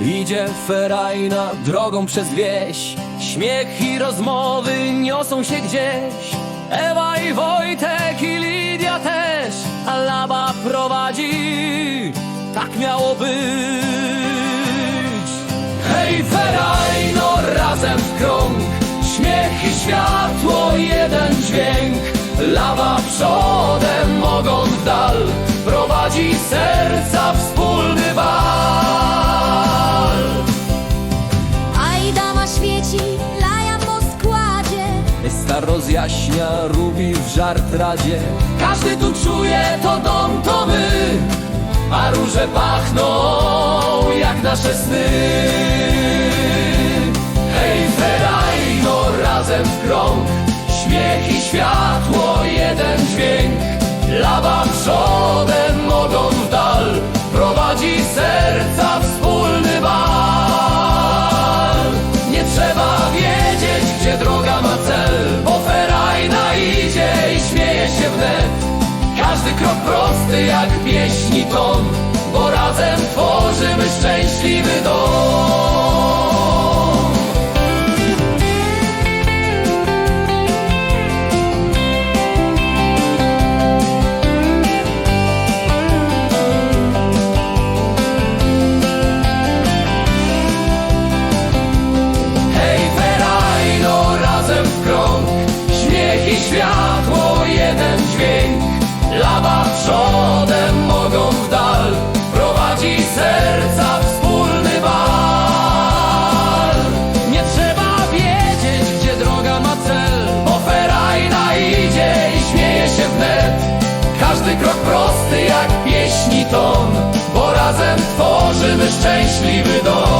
Idzie ferajna drogą przez wieś. Śmiech i rozmowy niosą się gdzieś. Ewa i Wojtek i Lidia też. A Laba prowadzi. Tak miało być. Hej ferajno razem w krąg. Śmiech i światło jeden dźwięk. Lawa przodem w dal. Prowadzi serca rozjaśnia, rubi w żart radzie. Każdy tu czuje, to dom, to my A róże pachną jak nasze sny prosty jak pieśni ton Bo razem tworzymy szczęśliwy Każdy krok prosty jak pieśni ton Bo razem tworzymy szczęśliwy dom